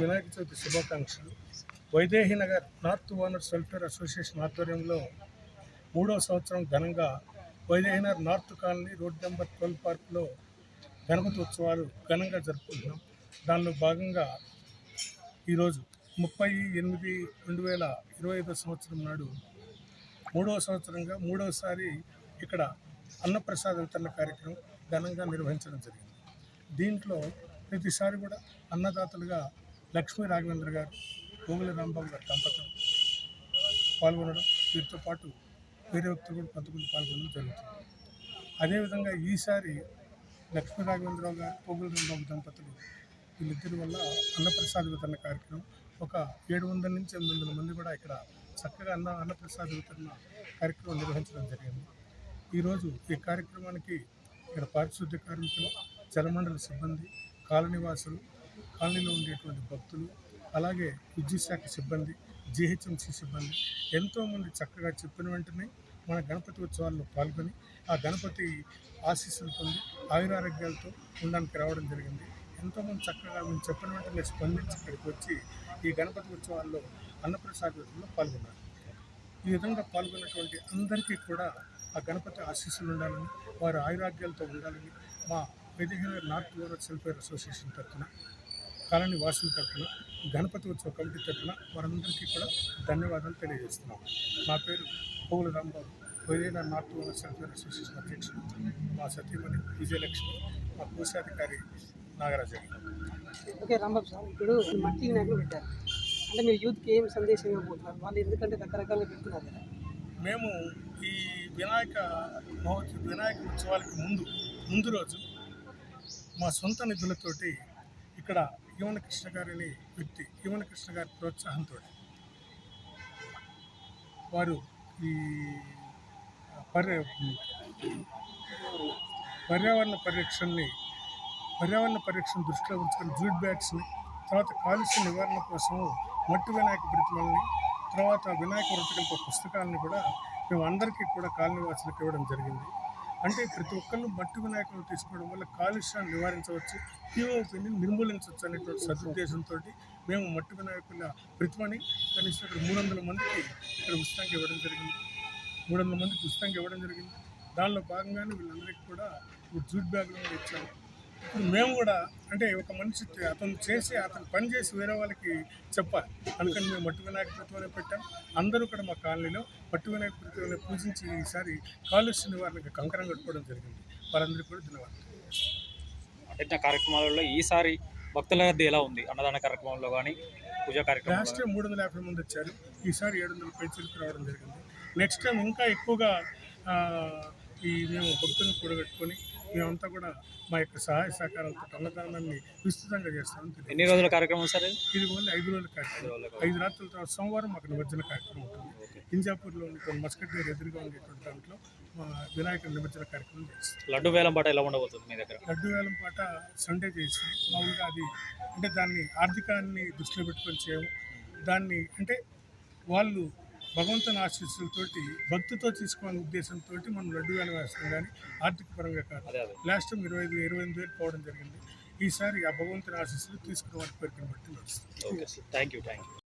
వినాయక చవితి శుభాకాంక్షలు. Vaidehi Nagar north owners welfare association ఆధ్వర్యంలో మూడో సంవత్సరం ఘనంగా Vaidehi Nagar north colony road number twelve పార్క్లో గణపతి ఉత్సవాలు ఘనంగా జరుపుకుంటున్నాం. దానిలో భాగంగా ఈరోజు ముప్పై ఎనిమిది రెండు వేల ఇరవై ఐదో సంవత్సరం నాడు మూడవ సంవత్సరంగా మూడవసారి ఇక్కడ అన్నప్రసాద వితరణ కార్యక్రమం ఘనంగా నిర్వహించడం జరిగింది. దీంట్లో ప్రతిసారి కూడా అన్నదాతలుగా లక్ష్మీ రాఘవేంద్ర గారు గోగుల రాంబాబు గారు దంపతులు పాల్గొనడం వీరితో పాటు వేరే వ్యక్తులు కూడా కొంతమంది పాల్గొనడం జరుగుతుంది. అదేవిధంగా ఈసారి లక్ష్మీ రాఘవేంద్రరావు గారు పోగుల రాంబాబు దంపతులు వీళ్ళిద్దరి వల్ల అన్నప్రసాద వితరణ కార్యక్రమం ఒక ఏడు వందల నుంచి ఎనిమిది వందల మంది కూడా ఇక్కడ చక్కగా అన్న అన్నప్రసాద వితరణ కార్యక్రమం నిర్వహించడం జరిగింది. ఈరోజు ఈ కార్యక్రమానికి ఇక్కడ పారిశుద్ధ్య కార్మికులు జలమండలి సిబ్బంది కాలనీవాసులు కాలనీలో ఉండేటువంటి భక్తులు అలాగే విద్యుత్ సిబ్బంది జిహెచ్ఎంసీ సిబ్బంది ఎంతోమంది చక్కగా చెప్పిన వెంటనే మన గణపతి ఉత్సవాల్లో పాల్గొని ఆ గణపతి ఆశీస్సులు పొంది ఆయురారోగ్యాలతో ఉండడానికి రావడం జరిగింది. ఎంతోమంది చక్కగా మేము చెప్పిన వెంటనే స్పందించి ఇక్కడికి వచ్చి ఈ గణపతి ఉత్సవాల్లో అన్నప్రసాద పాల్గొన్నారు. ఈ విధంగా పాల్గొన్నటువంటి అందరికీ కూడా ఆ గణపతి ఆశీస్సులు ఉండాలని వారి ఆయురాగ్యాలతో ఉండాలని మా విధిహీన నార్త్ ఓనర్స్ వెల్ఫేర్ అసోసియేషన్ తరఫున కాలనీ వాసుల తరఫున గణపతి ఉత్సవ కమిటీ తరఫున వారందరికీ కూడా ధన్యవాదాలు తెలియజేస్తున్నాం. నా పేరు పోగుల రాంబాబు. విధిహీన నార్త్ ఓనర్స్ వెల్ఫేర్ అసోసియేషన్ అధ్యక్షుడు మా సతీమణి విజయలక్ష్మి మా కోశాధికారి నాగరాజు. గారు ఓకే రాంబాబు సార్ ఇప్పుడు మట్టి వినాయకులు పెట్టారు. అంటే మీరు యూత్కి ఏం సందేశం ఇవ్వబోతున్నారు? వాళ్ళు ఎందుకంటే రకరకాలుగా పెడుతున్నారు కదా. మేము ఈ వినాయక మహోత్సవ వినాయక ఉత్సవాలకి ముందు ముందు రోజు మా సొంత నిధులతోటి ఇక్కడ యువన కృష్ణ గారిని వ్యక్తి యువన కృష్ణ గారి ప్రోత్సాహంతో వారు ఈ పర్య పర్యావరణ పరిరక్షణని పర్యావరణ పరిరక్షణ దృష్టిలో ఉంచుకొని జూట్ బ్యాగ్స్ని తర్వాత కాలుష్య నివారణ కోసం మట్టి వినాయక ప్రతిమల్ని తర్వాత వినాయక వృత్తికల్ప పుస్తకాలని కూడా మేము అందరికీ కూడా కాలనీవాసులకు ఇవ్వడం జరిగింది. అంటే ప్రతి ఒక్కళ్ళు మట్టి వినాయకులు తీసుకోవడం వల్ల కాలుష్యాన్ని నివారించవచ్చు పిఓపిని నిర్మూలించవచ్చు అనేటువంటి సదుద్దేశంతో మేము మట్టి వినాయకుల ప్రతిమని కనీసం ఇక్కడ మూడు వందల మందికి ఇక్కడ ఉచితంగా ఇవ్వడం జరిగింది. మూడు వందల మందికి ఉచితంగా ఇవ్వడం జరిగింది. దానిలో భాగంగానే వీళ్ళందరికీ కూడా జూట్ బ్యాగులు కూడా ఇచ్చాము ఇప్పుడు మేము కూడా అంటే ఒక మనిషి అతను చేసి అతను పని చేసి వేరే వాళ్ళకి చెప్పాలి. అందుకని మేము మట్టి వినాయక ప్రతిమనే పెట్టాం. అందరూ కూడా మా కాలనీలో మట్టి వినాయక ప్రతిమని పూజించి ఈసారి కాలుష్య నివారణకు కంకరం కట్టుకోవడం జరిగింది. వారందరికీ కూడా ధన్యవాదాలు. పెట్టిన కార్యక్రమాలలో ఈసారి భక్తుల రద్దీ ఎలా ఉంది? అన్నదాన కార్యక్రమంలో కానీ పూజా కార్యక్రమం లాస్ట్ టైం మూడు వందల యాభై మంది వచ్చారు. ఈసారి ఏడు వందల పైచలకు రావడం జరిగింది. నెక్స్ట్ టైం ఇంకా ఎక్కువగా ఈ మేము భక్తులను కూడగట్టుకొని మేమంతా కూడా మా యొక్క సహాయ సహకారాలతో అన్నదానాన్ని విస్తృతంగా చేస్తామని తెలియదు ఎన్ని రోజుల కార్యక్రమం సార్ ఇది? ఓన్లీ ఐదు రోజుల కార్యక్రమం. ఐదు రాత్రుల తర్వాత సోమవారం మాకు నిమజ్జన కార్యక్రమం ఉంటుంది. ఇంజాపూర్లో ఉన్నటువంటి మస్కట్ గారి ఎదురుగా ఉండేటువంటి దాంట్లో మా వినాయకుడి నిమజ్జన కార్యక్రమం చేస్తాం. లడ్డు వేలం పాట ఎలా ఉండబోతుంది మీ దగ్గర? లడ్డు వేలం పాట సండే చేసి మామూలుగా అది అంటే దాన్ని ఆర్థికాన్ని దృష్టిలో పెట్టుకొని చేయము. దాన్ని అంటే వాళ్ళు భగవంతుని ఆశీస్సులతోటి భక్తితో తీసుకోవాలనే ఉద్దేశంతో మనం లడ్డు వేలం వేస్తాం కానీ ఆర్థిక పరంగా కాదు. లాస్ట్ టైం ఇరవై ఐదు ఇరవై ఎనిమిది వేలు పోవడం జరిగింది. ఈసారి ఆ భగవంతుని ఆశీస్సులు వారి కోరికను బట్టి నడుస్తుంది. Thank you thank you